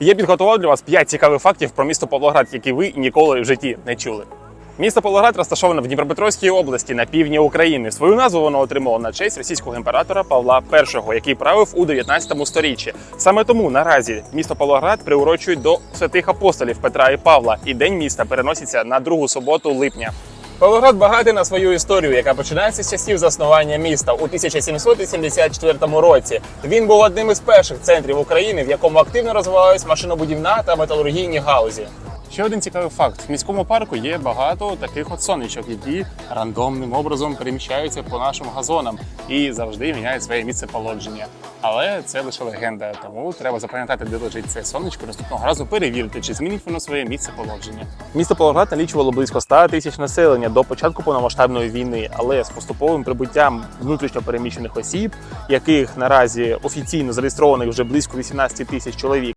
Я підготував для вас 5 цікавих фактів про місто Павлоград, які ви ніколи в житті не чули. Місто Павлоград розташоване в Дніпропетровській області на півдні України. Свою назву воно отримало на честь російського імператора Павла І, який правив у 19 сторіччі. Саме тому наразі місто Павлоград приурочують до святих апостолів Петра і Павла, і день міста переноситься на другу суботу липня. Павлоград багатий на свою історію, яка починається з часів заснування міста у 1784 році. Він був одним із перших центрів України, в якому активно розвивалась машинобудівна та металургійні галузі. Ще один цікавий факт: в міському парку є багато таких от сонечок, які рандомним образом переміщаються по нашим газонам і завжди міняють своє місце положення. Але це лише легенда, тому треба запам'ятати, де лежить це сонечко. Наступного разу перевірити, чи змінить воно своє місце положення. Місто Павлоград налічувало близько 100 тисяч населення до початку повномасштабної війни, але з поступовим прибуттям внутрішньо переміщених осіб, яких наразі офіційно зареєстрованих вже близько 18 тисяч чоловік.